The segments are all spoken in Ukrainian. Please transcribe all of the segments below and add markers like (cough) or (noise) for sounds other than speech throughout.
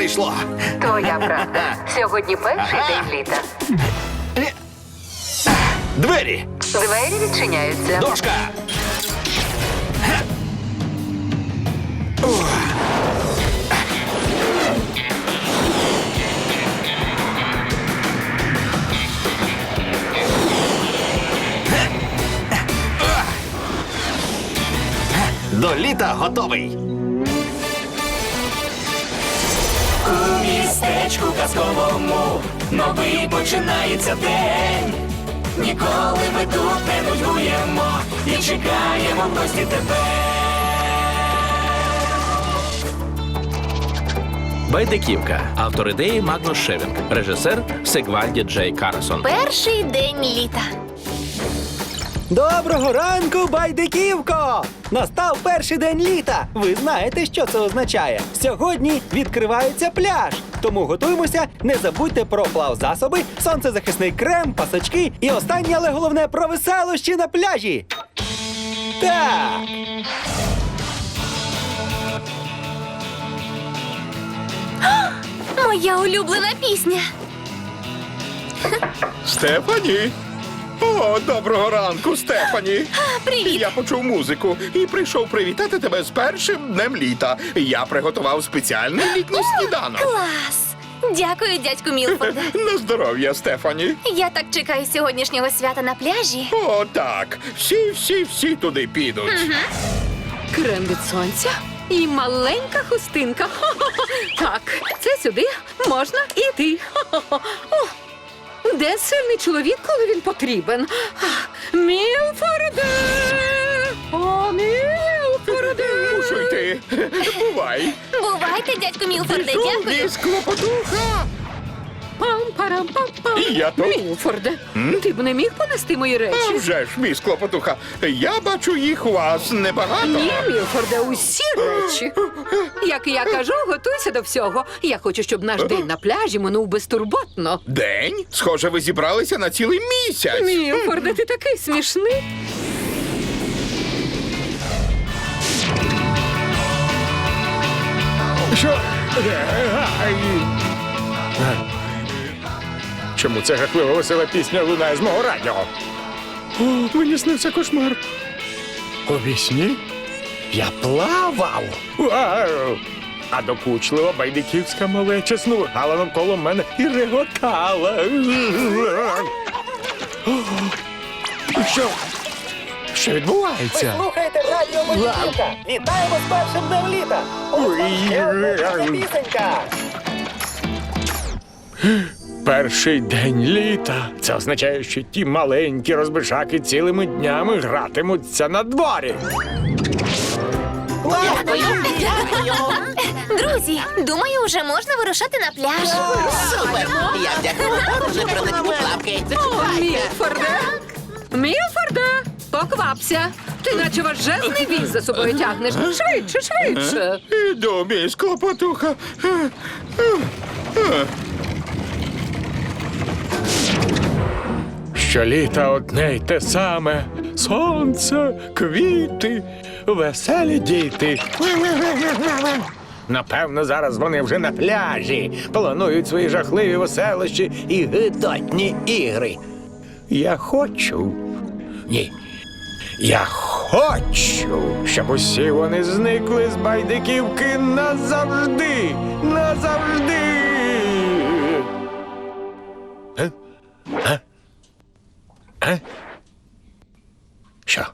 прийшло. Твоя правда. Сьогодні перший день літа. Двері! Двері відчиняються. Дошка! До літа готовий. Містечку казковому новий починається день. Ніколи ми тут не нудьгуємо і чекаємо в гості тебе. Байдиківка. Автор ідеї Магнус Шевінг. Режисер Сегвальді Джей Карсон. Перший день літа. Доброго ранку, байдиківко! Настав перший день літа. Ви знаєте, що це означає. Сьогодні відкривається пляж. Тому готуємося. Не забудьте про плавзасоби, сонцезахисний крем, пасочки і останнє, але головне про веселощі на пляжі. Так. Моя улюблена пісня. Стефані! О, доброго ранку, Стефані! Привіт. Я почув музику і прийшов привітати тебе з першим днем літа. Я приготував спеціальний літній сніданок. Клас. Дякую, дядьку Мілфорде. (laughs) На здоров'я, Стефані. Я так чекаю сьогоднішнього свята на пляжі. О, так. Всі, всі, всі туди підуть. Крем від сонця і маленька хустинка. Хо-хо-хо. (laughs) Так, це сюди можна іти. Хо-хо-хо. (laughs) О, де сильний чоловік, коли він потрібен? Мілфорде! О, Мілфорде! Мушу йти. Бувай. Бувайте, дядько Мілфорде, Пішов дякую. клопотуха. І я тут. Мілфорде, ти б не міг понести мої А речі? вже ж, міс клопотуха. Я бачу їх у вас небагато. Ні, Мілфорде, усі речі. Як я кажу, готуйся до всього. Я хочу, щоб наш день на пляжі минув безтурботно. День? Схоже, ви зібралися на цілий місяць. Мілфорде, ти такий смішний. Що? Чому ця жахлива весела пісня лунає з мого радіо? О, мені снився кошмар. У вісні я плавав. Вау! А докучлива байдиківська малеча снувала навколо мене і реготала. Що? Що відбувається? Слухайте радіо Байдиківка. Вітаємо з першим днем літа. Ой, пісенька. Перший день літа. Це означає, що ті маленькі розбишаки цілими днями гратимуться на дворі. Друзі, думаю, вже можна вирушати на пляж. Супер! Я дякую, вже принесли плавки. Мілфорде! Мілфорде! Поквапся! Ти наче важезний віз за собою тягнеш. Швидше, швидше. Іду, мій клопотуха. Щоліта одне й те саме. Сонце, квіти, веселі діти. Напевно, зараз вони вже на пляжі, планують свої жахливі веселощі і гидотні ігри. Я хочу. Ні. Я хочу, щоб усі вони зникли з байдиківки назавжди. Назавжди. Е? Е? Е? Що?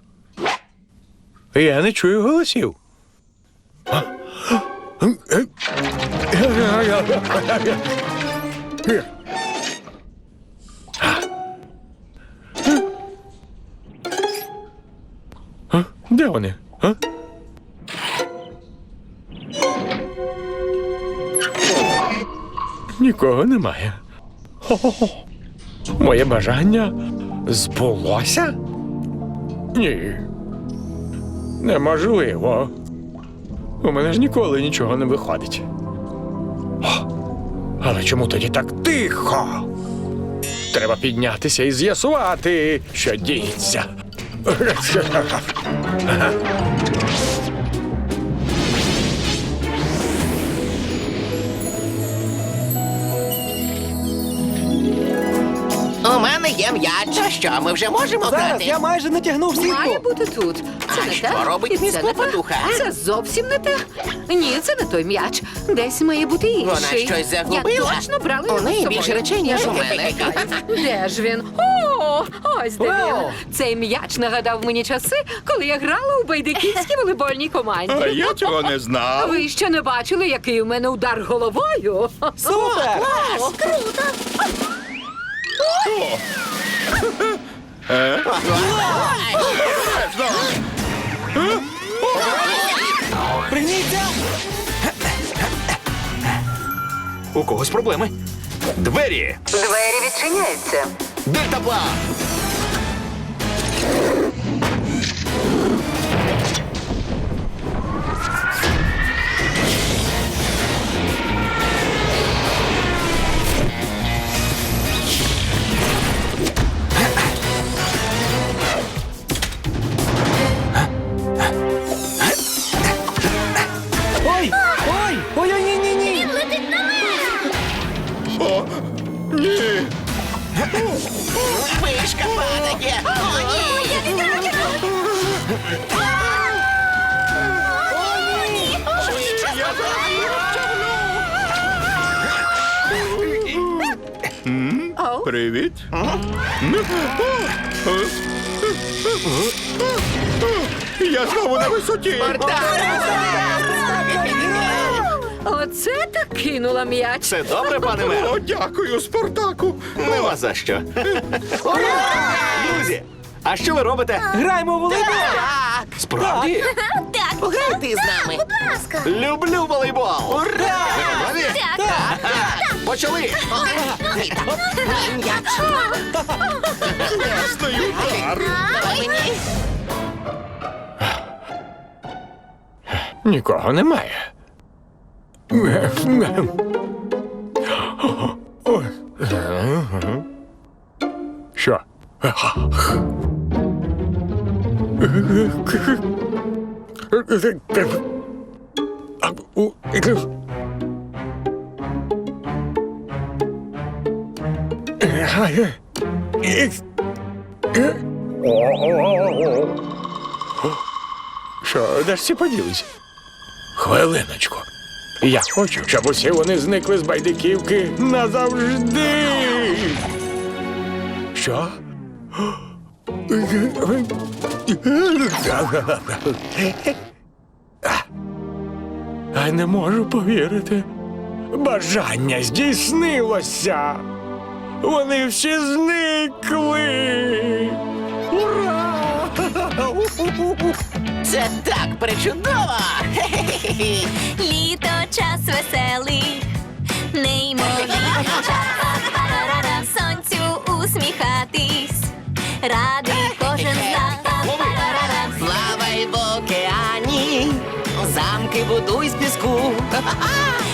Я не чую голосів. А? А? Де вони? А? Нікого немає. Хо-хо-хо. Моє бажання збулося? Ні. Неможливо. У мене ж ніколи нічого не виходить. О, але чому тоді так тихо? Треба піднятися і з'ясувати, що діється. (laughs) не є м'яч. А що, ми вже можемо Зараз грати? я майже натягнув Має сітку. бути тут. Це А не що те. робить і міс це не те. Клопотуха? Це зовсім не те. Ні, це не той м'яч. Десь має бути інший. Вона щось загубила? Я точно брала У його з неї собою. більше речей, ніж у мене. (laughs) Де ж він? О, ось де Вау! він. Цей м'яч нагадав мені часи, коли я грала у байдиківській волейбольній команді. я цього не знав. Ви ще не бачили, який у мене удар головою? Супер! Пригніться! У когось проблеми. Двері! Двері відчиняються. Дельтаплан! Вишка падає. О, ні. Швидше, я Привіт. Я знову на висоті. Оце так кинула м'яч. Все добре, пане мер? О, дякую, Спартаку. Нема за що. Друзі, а що ви робите? Граємо в волейбол! Справді? Так, Пограйте з нами. будь ласка. Люблю волейбол. Ура! Почали! Класний удар! Нікого немає. Що? Що, де ж всі поділися? Хвилиночку. Я хочу, щоб усі вони зникли з байдиківки назавжди. Що? А не можу повірити. Бажання здійснилося. Вони всі зникли. Ура! Це так причудово. (laughs) Літо час веселий, неймовірний час. Парарара, Сонцю усміхатись, радий кожен з нас. Парарара, Плавай в океані, замки будуй з піску. А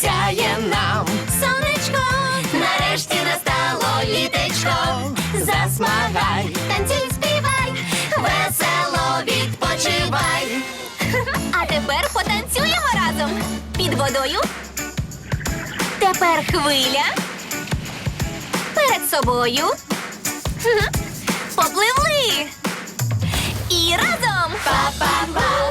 Сяє нам Сонечко, нарешті настало літечко. Засмагай, танцюй, співай, весело відпочивай. А тепер потанцюємо разом під водою. Тепер хвиля. Перед собою. Попливли. І разом. Па-па-па,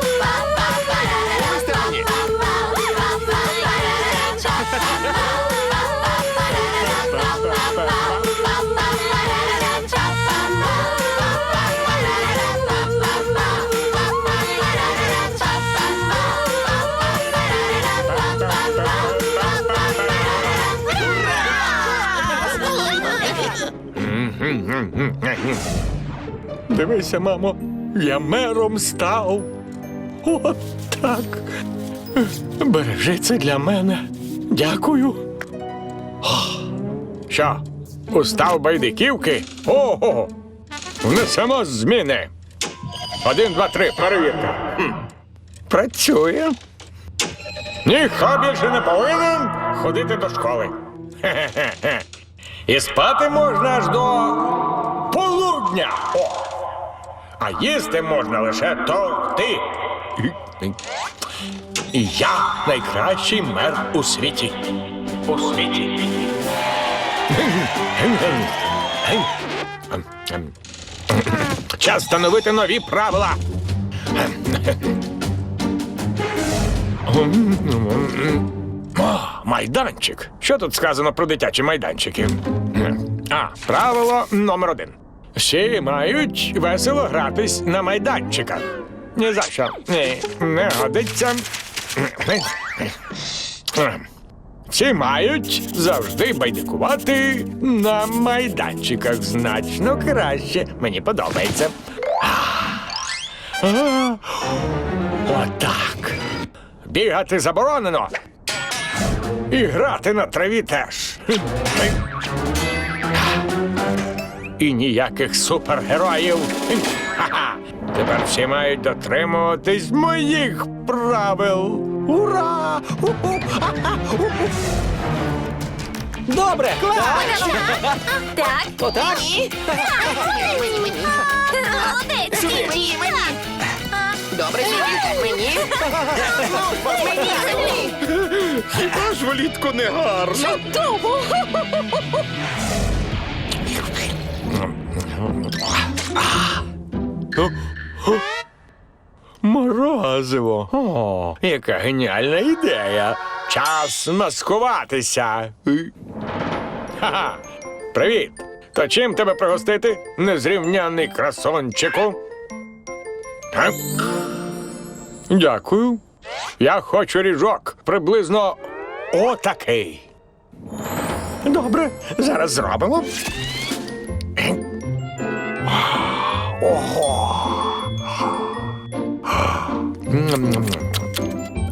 Дивися, мамо, я мером став. От так. Бережи це для мене. Дякую. Що, устав байдиківки? Ого! Внесемо зміни. Один, два, три, перевірка. Працює. Ніхто більше не повинен ходити до школи. Хе-хе-хе. І спати можна аж до полудня. О! А їсти можна лише торти. І я найкращий мер у світі. У світі. Час встановити нові правила. О, майданчик. Що тут сказано про дитячі майданчики? А, правило номер один. Всі мають весело гратись на майданчиках. Ні за що. Ні, не годиться. Всі мають завжди байдикувати на майданчиках значно краще. Мені подобається. Отак. Бігати заборонено. І грати на траві теж. І ніяких супергероїв. Ха-ха. Тепер всі мають дотримуватись моїх правил. Ура! Ха-ха! Добре! Так. Отак? Мені, мені. Молодець, Стінджі. Добре, Зігі, мені. Хіба ж влітку не гарно? Морозиво. О, яка геніальна ідея. Час маскуватися. Ха-ха. Привіт. То чим тебе пригостити, незрівняний красончику? Га? Дякую. Я хочу ріжок. Приблизно отакий. Добре, зараз зробимо.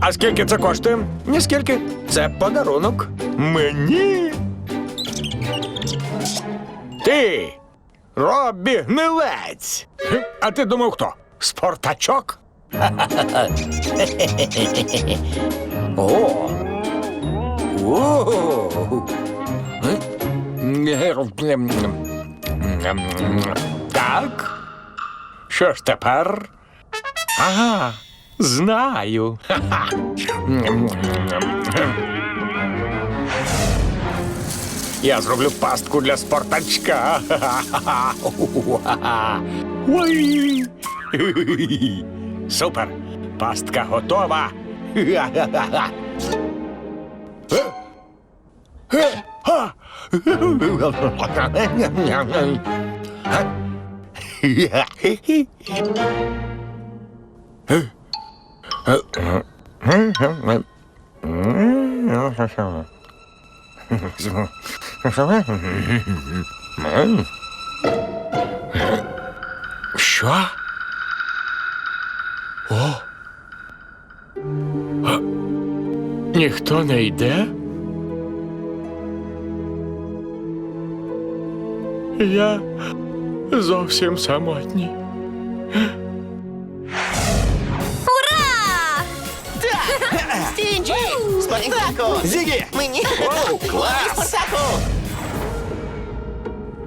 А скільки це коштує? Ніскільки. Це подарунок. Мені. Ти. Робі гнилець. А ти думав хто? Спортачок? О. О. Так. Що ж тепер? Ага, знаю. Я зроблю пастку для спортачка. Ой. Супер. Пастка готова. Що? О. А, Ніхто не йде? Я зовсім самотній. Ура! Стінджі! Спартаку! Зігі! Мені! Оу, клас! Спартаку!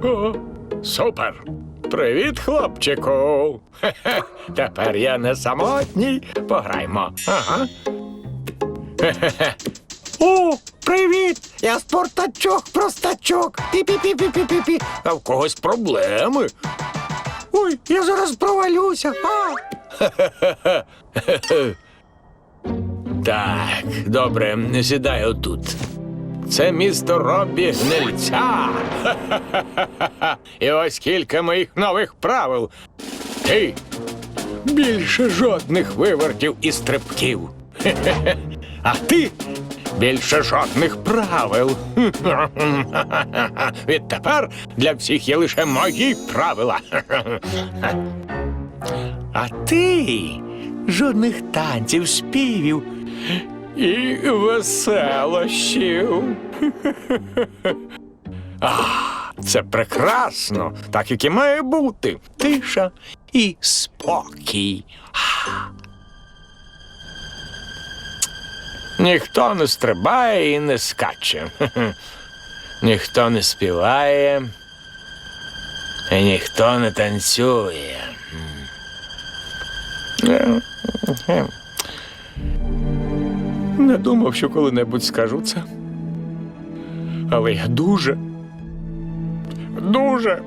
О, супер! Привіт, хлопчику! Хе-хе, (laughs) тепер я не самотній. Пограймо. Ага. (laughs) О, привіт! Я спортачок, простачок. Пі-пі-пі-пі-пі-пі. А в когось проблеми. Ой, я зараз провалюся. А. (laughs) Так, добре, сідай отут. Це місто Робі Гнильця. (laughs) І ось кілька моїх нових правил. Ти більше жодних вивертів і стрибків. (laughs) А ти більше жодних правил. (laughs) Відтепер для всіх є лише мої правила. А ти жодних танців, співів і веселощів. (laughs) А, це прекрасно, так як і має бути. Тиша і спокій. Ніхто не стрибає і не скаче. (laughs) Ніхто не співає. І ніхто не танцює. Не думав, що коли-небудь скажу це. Але я дуже, дуже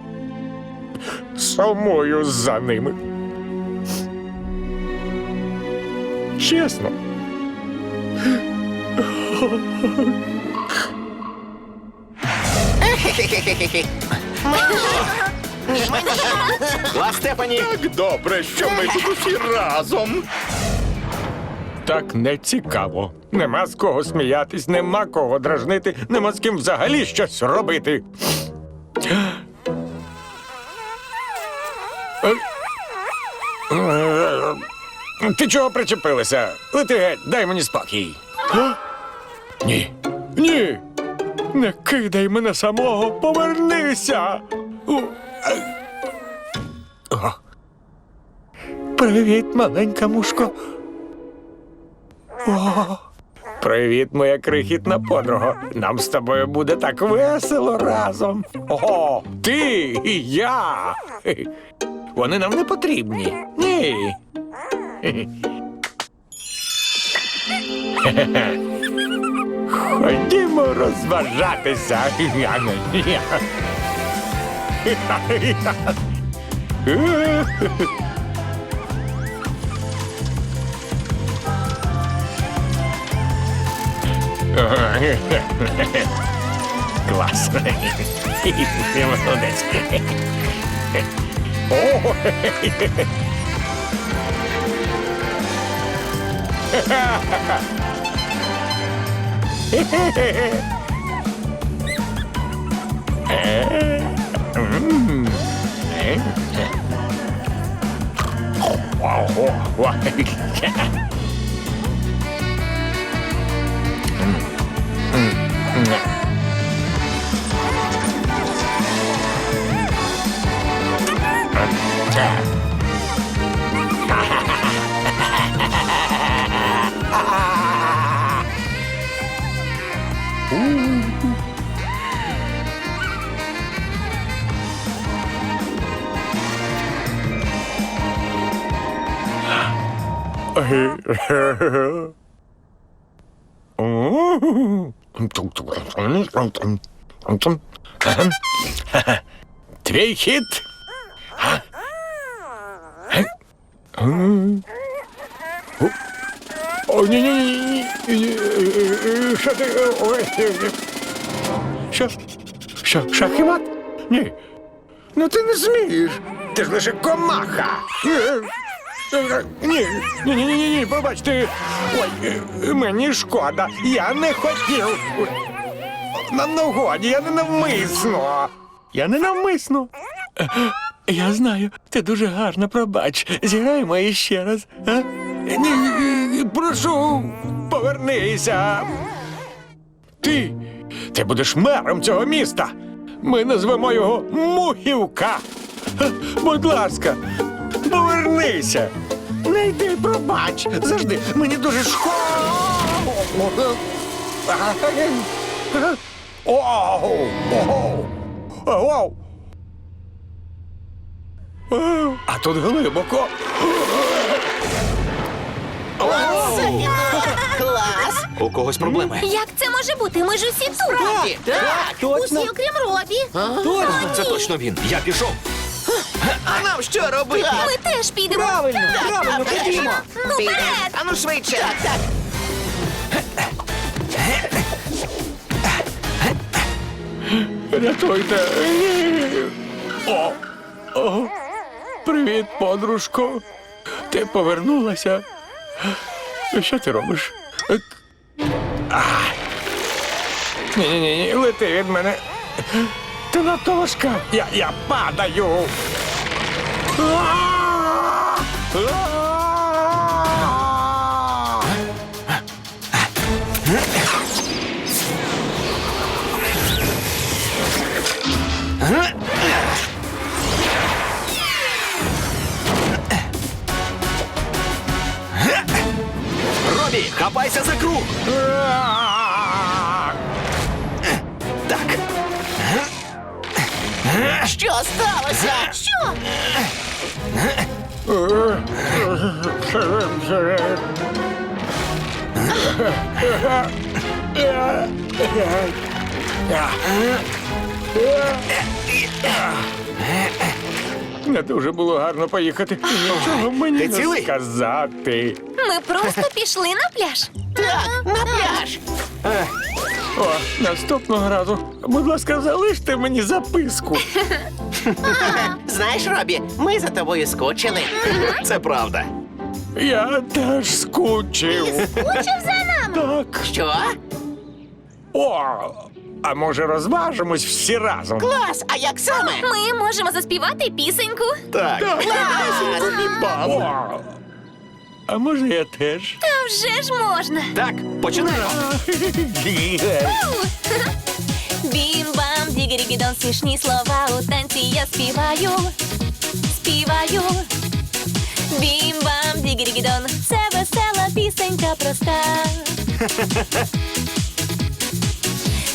сумую за ними. Чесно. Клас, Стефані! Так добре, що ми тут усі разом. Так не цікаво. Нема з кого сміятись, нема кого дражнити, нема з ким взагалі щось робити. Ти чого причепилася? Лети геть, дай мені спокій. А? Ні. Ні. Не кидай мене самого, повернися. Привіт, маленька мушко. Привіт, моя крихітна подруга. Нам з тобою буде так весело разом. О, ти і я. Вони нам не потрібні. Ні. Хе-хе. Хе-хе. Ходімо розважатися. Клас. Ти молодець. О! Твій хід. О, ні, ні, ні, ні. Що ти? Ой. Що? Що, шах і мат? Ні. Ну ти не змієш. Ти ж лише комаха. Ні, ні, ні, ні, ні, ні. Ой, мені шкода. Я не хотів. На нагоді, я не навмисно. Я не навмисно. Я знаю, ти дуже гарна, пробач. Зіграємо іще раз. А? Ні, ні, прошу, повернися. Ти, ти будеш мером цього міста. Ми назвемо його Мухівка. Будь ласка, повернися. Не йди, пробач. Завжди мені дуже шкода. Оу! Оу! Оу! Оу! А тут глибоко. Клас! У когось проблеми. Як це може бути? Ми ж усі тут. Так! Точно, Усі, окрім Робі. точно. Це точно він. Я пішов. А нам що робити? Ми теж підемо. Правильно, правильно, ходімо. Ну, вперед! А ну швидше! Так, так. Рятуйте. О, о, привіт, подружко. Ти повернулася. Що ти робиш? Ні-ні, ні, лети від мене. Ти надто важка. Я, я падаю. А! Не дуже було гарно поїхати. Нічого мені Ти не цілий? сказати. Ми просто пішли на пляж. Так, на пляж. О, наступного разу, будь ласка, залиште мені записку. (laughs) Знаєш, Робі, ми за тобою скучили. Це правда. Я теж скучив. Учив за нами. Так. Що? О, а може розважимось всі разом? Клас, а як саме? Ми можемо заспівати пісеньку. Так. О, а може я теж? Та вже ж можна. Так, починаємо. (laughs) Бім-бам, дігірігідон, смішні слова у танці я співаю, співаю. Бім-бам, дігірігідон, це весела пісенька проста.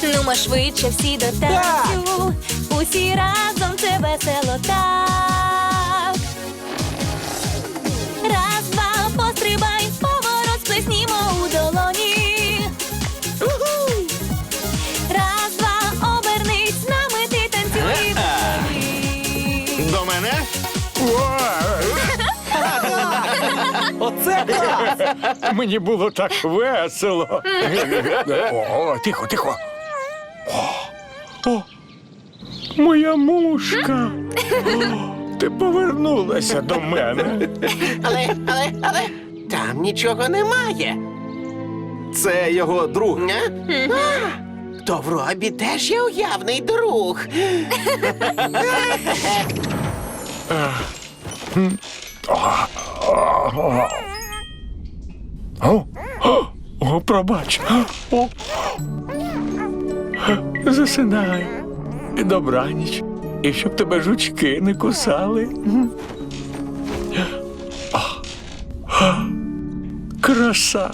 (laughs) Нумо швидше всі до танцю, усі разом це весело так. Мені було так весело. О, тихо, тихо. О, о, моя мушка. О, ти повернулася до мене. Але, але, але там нічого немає. Це його друг. А? А, То в Робі теж є уявний друг. О, о, о, пробач. О. Засинай. І добраніч. І щоб тебе жучки не кусали. О. Краса.